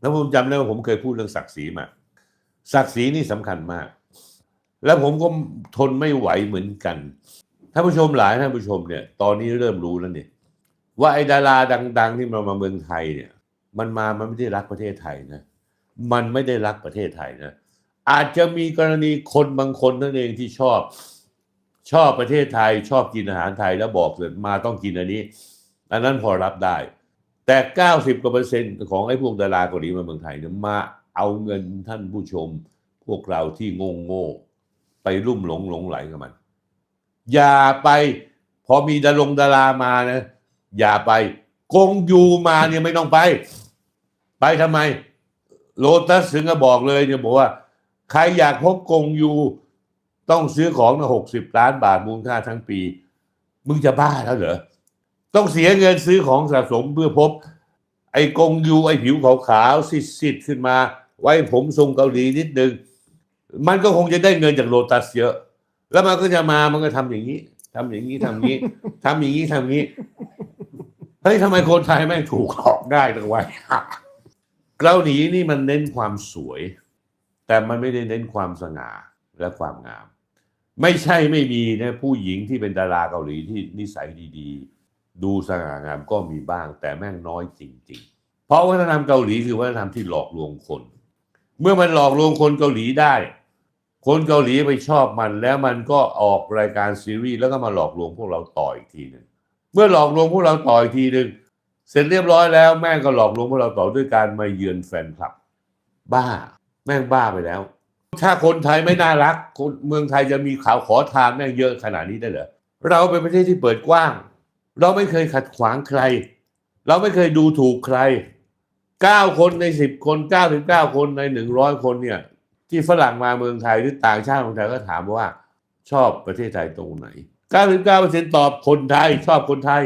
แล้วผมจำได้ว่าผมเคยพูดเรื่องศักดิ์ศรีมา ศักดิ์ศรีนี่สำคัญมาก แล้วผมก็ทนไม่ไหวเหมือนกันท่านผู้ชมหลายท่านผู้ชมเนี่ย ตอนนี้เริ่มรู้แล้วเนี่ยว่าไอ้ดาราดัง ๆ ที่มามาเมืองไทยเนี่ย มันมามันไม่ได้รักประเทศไทยนะมันไม่ได้รักประเทศไทยนะอาจจะมีกรณีคนบางคนนั่นเองที่ชอบชอบประเทศไทย ชอบกินอาหารไทยแล้วบอกเลยมาต้องกินอันนี้ อันนั้นพอรับได้ แต่ 90กว่าเปอร์เซ็นต์ของไอ้พวกดาราเกาหลีมาเมืองไทยเนี่ยมาเอาเงินท่านผู้ชม พวกเราที่โง่โง่ไปรุ่มหลงหลงไหลกับมัน อย่าไป พอมีดารงดารามานะอย่าไปกงยูมาเนี่ยไม่ต้องไป ไปทำไม โลตัสถึงก็บอกเลยเนี่ยบอกว่า ใครอยากพบกงยูต้องซื้อของนะหกสิบล้านบาทมูลค่าทั้งปี มึงจะบ้าแล้วเหรอ ต้องเสียเงินซื้อของสะสมเพื่อพบ ไอ้กงยูไอ้ผิวขาวๆซิดๆขึ้นมา ไว้ผมทรงเกาหลีนิดนึง มันก็คงจะได้เงินจากโลตัสเยอะ แล้วมันก็จะมามันก็ทำอย่างนี้ทำอย่างนี้ทำอย่านี้ทำอย่างนี้ทำอย่านี้เฮ้ยทำไมคนไทยแม่งถูกหลอกได้ตังไว้เกาหลีนี่มันเน้นความสวย แต่มันไม่ได้เน้นความสง่าและความงาม ไม่ใช่ไม่มีนะผู้หญิงที่เป็นดาราเกาหลีที่นิสัยดีๆ ดูสง่างามก็มีบ้าง แต่แม่งน้อยจริง ๆ เพราะวัฒนธรรมเกาหลีคือวัฒนธรรมที่หลอกลวงคน เมื่อมันหลอกลวงคนเกาหลีได้ คนเกาหลีไปชอบมัน แล้วมันก็ออกรายการซีรีส์แล้วก็มาหลอกลวงพวกเราต่ออีกทีหนึ่งเมื่อหลอกลวงพวกเราต่ออีกทีหนึ่งเสร็จเรียบร้อยแล้ว แม่งก็หลอกลวงพวกเราต่อด้วยการมาเยือนแฟนคลับ บ้า แม่งบ้าไปแล้ว ถ้าคนไทยไม่น่ารักคนเมืองไทยจะมีข่าวขอทานแม่งเยอะขนาดนี้ได้เหรอเราเป็นประเทศที่เปิดกว้าง เราไม่เคยขัดขวางใคร เราไม่เคยดูถูกใครเก้าคนในสิบคนเก้าถึงเก้าคนในหนึ่งร้อยคนเนี่ย ที่ฝรั่งมาเมืองไทยหรือต่างชาติของไทยก็ถามว่าชอบประเทศไทยตรงไหน 99%ตอบคนไทยชอบคนไทย